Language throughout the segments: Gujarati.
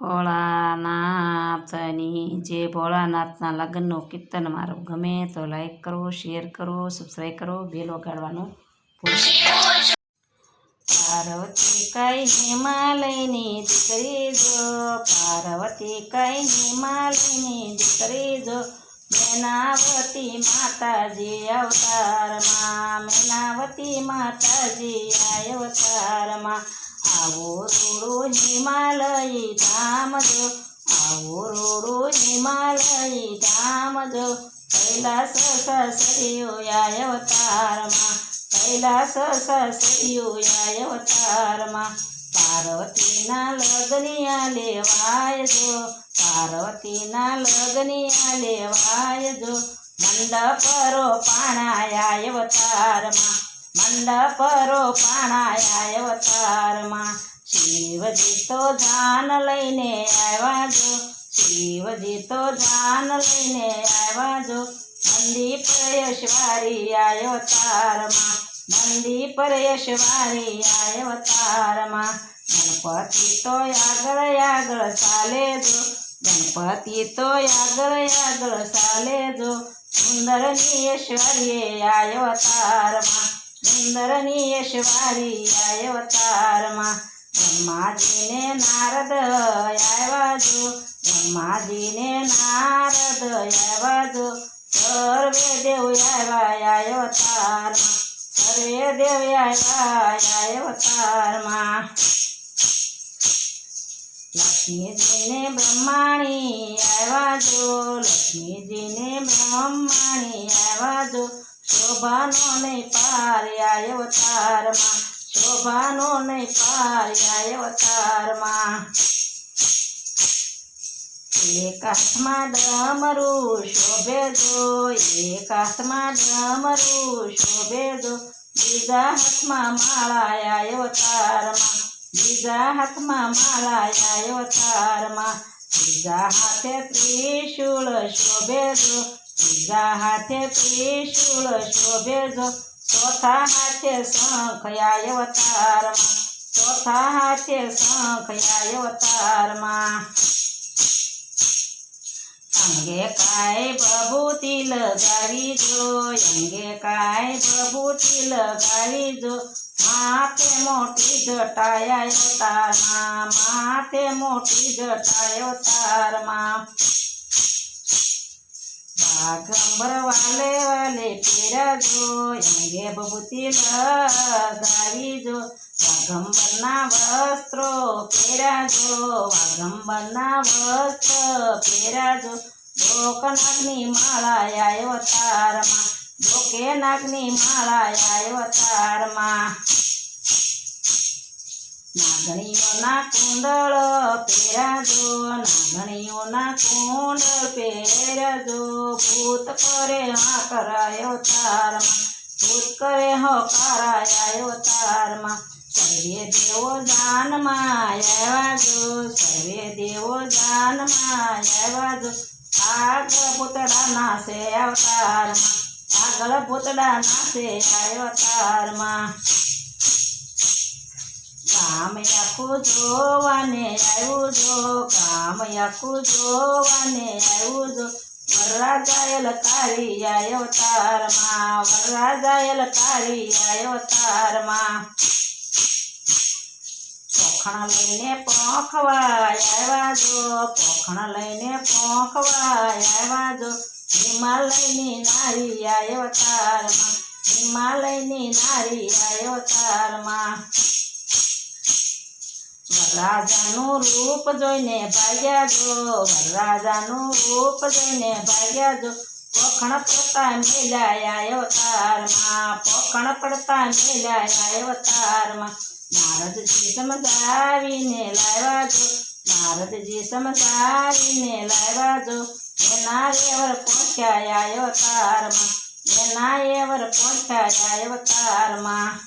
ભોળાનાથની જે ભોળાનાથના લગ્નનું કીર્તન મારું ગમે તો લાઈક કરો શેર કરો સબસ્ક્રાઈબ કરો બેલ વગાડવાનું પાર્વતી કઈ હિમાલયની દીકરી જો, પાર્વતી કઈ હિમાલયની દીકરી જો, મેનાવતી માતાજી અવતારમાં, મેનાવતી માતાજી અવતારમાં આવો રોડો હિમાલય ધામ જો આવો રોડો હિમાલય ધામ જો કૈલાસ સસરિયો આ અવતારમાં કૈલાસ સસરિયો આ અવતારમાં પાર્વતીના લગ્નિયા લેવાય જો પાર્વતીના લગ્નિયા લેવાય જો મંડપરો પાણાયા અવતારમાં મંડપરો પાણાયા અવતારમાં. શિવજી તો ધ્યાન લઈને આવ્યા જો. શિવજી તો ધ્યાન લઈને આવ્યા જો. મંદી પ્રયશવારી અવતારમાં. મંદી પરેશવારી અવતારમાં. ગણપતિ તો આગળ આગળ ચાલે જો. ગણપતિ તો આગળ આગળ ચાલે જો. સુંદરની આવ્યો અવતારમાં. સુંદરની ઐશ્વરી અવતારમાં બ્રહ્માજીને નારદ આવ્યા જો બ્રહ્માજીને નારદ આવ્યા જો સર્વે દેવ આવ્યા અવતારમાં સર્વે દેવ આવ્યા અવતારમાં લક્ષ્મીજીને બ્રહ્માણી આવ્યા જો લક્ષ્મીજીને બ્રહ્માણી શોભાનો નહીં પાર અવતારમાં. શોભાનો નહીં પાર અવતારમાં. એક હાથમાં ડમરું શોભે દો, એક હાથમાં ડમરું શોભે દો. બીજા હાથમાં માળા અવતારમાં. બીજા હાથમાં માળા અવતારમાં. બીજા હાથે ત્રિશુળ શોભે જો ત્રીજા હાથે ત્રિશુળ શોભે જો ચોથા હાથે શંખયાય અવતારમાં ચોથા હાથે શંખયાય અવતારમાં અંગે કાય બબૂતી લગાવી જો અંગે કાય બબૂતી લગાવી જો માથે મોટી જટાયા અવતારમાં માથે મોટી જટાયો તારમાં બાગંબર વાલે વાલે પીરજો અંગે બબૂતી લગાવી જો વાઘંબરના વસ્ત્રો પહેરાજો, વાઘંબરના વસ્ત્ર પહેરાજો. ડોક નાગની માળા અવતારમાં ડોકે નાગની માળા અવતારમાં નાગણીઓના કુંડળ પહેરાજો, નાગણીઓના કુંડળ પહેરાજો. ભૂત કરે હા કરાયો તારમાં, ભૂત કરે હો કરાયો તારમાં. સર્વે દેવો જાનમાં આવ્યાજો સર્વે દેવો જાનમાં આવ્યાજો આગળ પૂતળા નાશે અવતારમાં, આગળ પૂતળા નાશે અવતારમાં. કામ આખું જોવાને આવ્યું જો કામ જોવાને આવ્યું જો. વરરાજાયલ કાળી અવતારમાં વરરાજાયલ કાળી તારમાં પોખણ લઈને પોખવા આવ્યા જો, પોખણ લઈને પોખવા આવ્યા જો. હિમાલયની નારી અવતારમાં, હિમાલયની નારી અવતારમાં. વરરાજાનું રૂપ જોઈને ભાગ્યા જો. રાજાનું રૂપ જોઈને ભાગ્યા જો. પોખણ પડતા મેલાયા અવતારમાં. પોખણ પડતા મેલાયા અવતારમાં. નારદજી સમજાવીને લાવ્યા જો. નારદજી સમજાવીને લાવ્યા જો. એના એવર પહોંચ્યા અવતારમાં. એના એવર પહોંચ્યા અવતારમાં.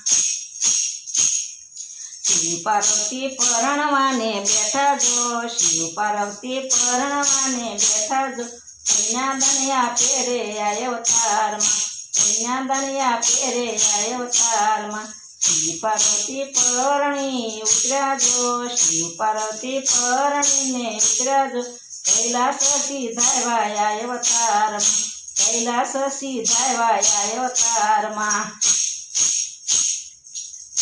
શિવ પાર્વતી પરણવાને બેઠા જો શિવ પાર્વતી પરણવાને બેઠા જો કન્યાદાનિયા પેરે અવતારમાં કન્યાદાનિયા પેરે અવતારમાં. શિવ પાર્વતી પરણી ઉતર્યા જો શિવ પાર્વતી પરણીને ઉતર્યા જો કૈલાસ સીધાવાયા અવતારમાં, કૈલાસ સીધાવાયા અવતારમાં.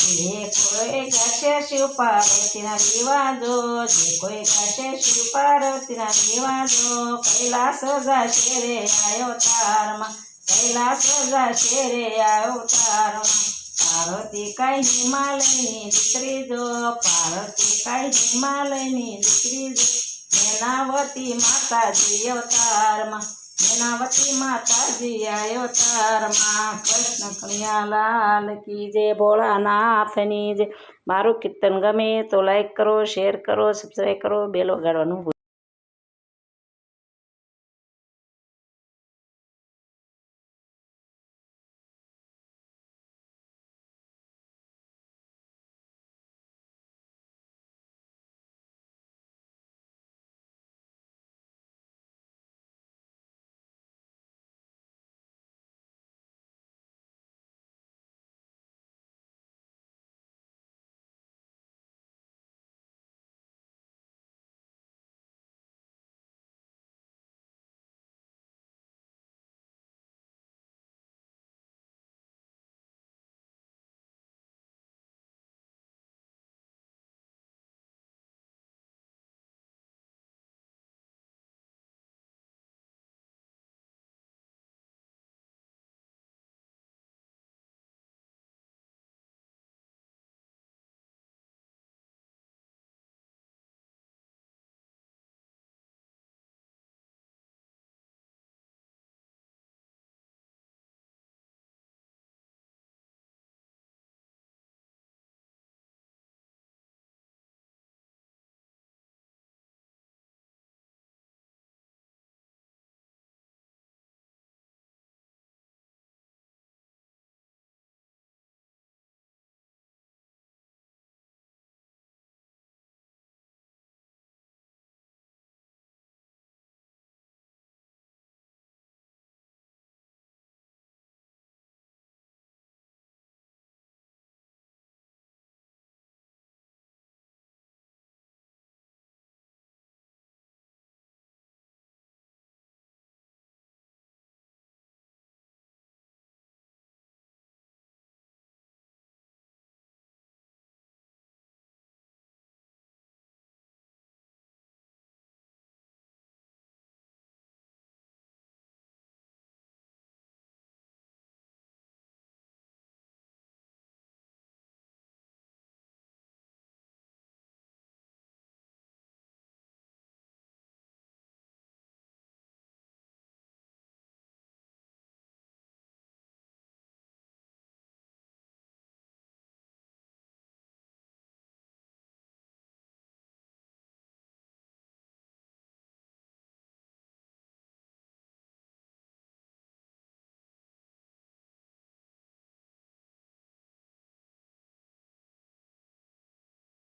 જે કોઈ ગાશે શિવ પાર્વતીના દીવાજો જે કોઈ ગાશે શિવ પાર્વતીના દીવાજો કૈલાસ જશે રે આયો તારમાં કૈલાસ જશે રે આયો તારમાં પાર્વતી કઈ હિમાલયની દીકરી જો પાર્વતી કઈ હિમાલયની દીકરી જો મેનાવતી માતાજી અવતારમાં. મેનાવતી માતાજી આયો તારમાં કૃષ્ણ કનૈયા લાલ કી જય ભોળાનાથની જય મારું કીર્તન ગમે તો લાઈક કરો શેર કરો સબસ્ક્રાઈબ કરો બેલ વગાડવાનું ભૂલ-